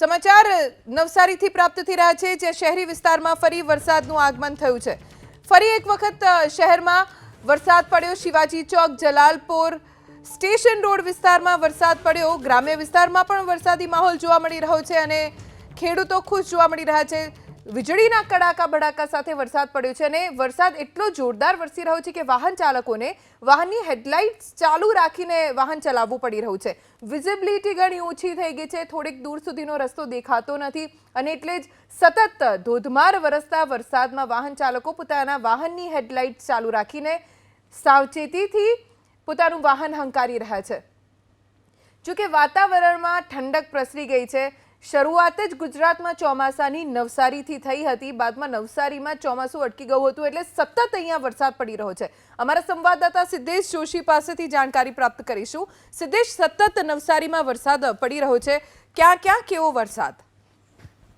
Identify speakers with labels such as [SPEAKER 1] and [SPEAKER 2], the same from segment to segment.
[SPEAKER 1] સમાચાર નવસારીથી પ્રાપ્ત થઈ રહ્યા છે, જ્યાં શહેરી વિસ્તારમાં ફરી વરસાદનું આગમન થયું છે. ફરી એક વખત શહેરમાં વરસાદ પડ્યો. શિવાજી ચોક, જલાલપોર સ્ટેશન રોડ વિસ્તારમાં વરસાદ પડ્યો. ગ્રામ્ય વિસ્તારમાં પણ વરસાદી માહોલ જોવા મળી રહ્યો છે અને ખેડૂતો ખુશ જોવા મળી રહ્યા છે. વીજળીના કડાકા ભડાકા સાથે વરસાદ પડ્યો છે અને વરસાદ એટલો જોરદાર વરસી રહ્યો છે કે વાહન ચાલકોને વાહનની હેડલાઇટ્સ ચાલુ રાખીને વાહન ચલાવવું પડી રહ્યું છે. વિઝિબિલિટી ઘણી ઓછી થઈ ગઈ છે. થોડીક દૂર સુધીનો રસ્તો દેખાતો નથી અને એટલે જ સતત ધોધમાર વરસતા વરસાદમાં વાહન ચાલકો પોતાના વાહનની હેડલાઇટ્સ ચાલુ રાખીને સાવચેતીથી પોતાનું વાહન હંકારી રહ્યા છે. જોકે વાતાવરણમાં ઠંડક પ્રસરી ગઈ છે. શરૂઆત જ ગુજરાતમાં ચોમાસાની નવસારીથી થઈ હતી. બાદમાં નવસારીમાં ચોમાસું અટકી ગયું હતું એટલે સતત અહીંયા વરસાદ પડી રહ્યો છે. અમારા સંવાદદાતા સિદ્ધેશ જોશી પાસેથી જાણકારી પ્રાપ્ત કરીશું. સિદ્ધેશ, સતત નવસારીમાં વરસાદ પડી રહ્યો છે. ક્યાં ક્યાં કેવો વરસાદ?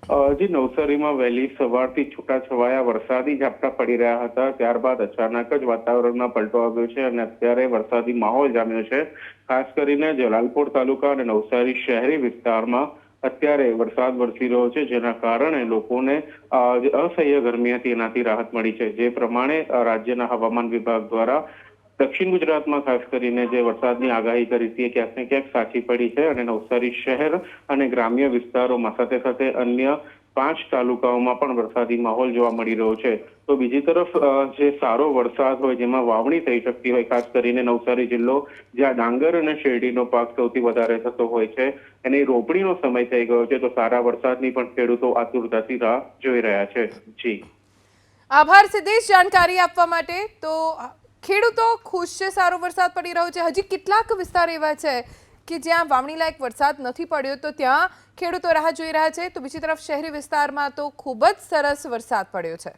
[SPEAKER 2] હજી નવસારીમાં વહેલી સવારથી છૂટાછવાયા વરસાદી ઝાપટા પડી રહ્યા હતા. ત્યારબાદ અચાનક જ વાતાવરણમાં પલટો આવ્યો છે અને અત્યારે વરસાદી માહોલ જામ્યો છે. ખાસ કરીને જલાલપોર તાલુકા અને નવસારી શહેરી વિસ્તારમાં અત્યારે વરસાદ વરસી રહ્યો છે, જેના કારણે લોકોને અસહ્ય ગરમીથી એનાથી રાહત મળી છે. જે પ્રમાણે રાજ્યના હવામાન વિભાગ દ્વારા દક્ષિણ ગુજરાતમાં ખાસ કરીને જે વરસાદની આગાહી કરી હતી ક્યાંક ને ક્યાંક સાચી પડી છે અને નવસારી શહેર અને ગ્રામ્ય વિસ્તારોમાં સાથે સાથે અન્ય પાંચ તાલુકાઓમાં પણ વરસાદી માહોલ જોવા મળી રહ્યો છે. તો બીજી તરફ જે સારો વરસાદ હોય, જેમાં વાવણી થઈ શકતી હોય, ખાસ કરીને નવસારી જિલ્લો, જ્યાં ડાંગર અને શેરડીનો પાક સૌથી વધારે થતો હોય છે, અને રોપણીનો સમય થઈ ગયો છે, તો સારા વરસાદની પણ ખેડૂતો આતુરતાથી રાહ જોઈ રહ્યા છે. જી.
[SPEAKER 1] આભાર, સિદ્ધેશ. જાણકારી આપવા માટે. તો ખેડૂતો ખુશ છે, સારો વરસાદ પડી રહ્યો છે. હજી કેટલાક વિસ્તાર એવા છે કે જ્યાં વાવણી લાયક વરસાદ નથી પડ્યો તો ત્યાં ખેડૂતો રાહ જોઈ રહ્યા છે. તો બીજી તરફ શહેરી વિસ્તારમાં તો ખૂબ જ સરસ વરસાદ પડ્યો છે.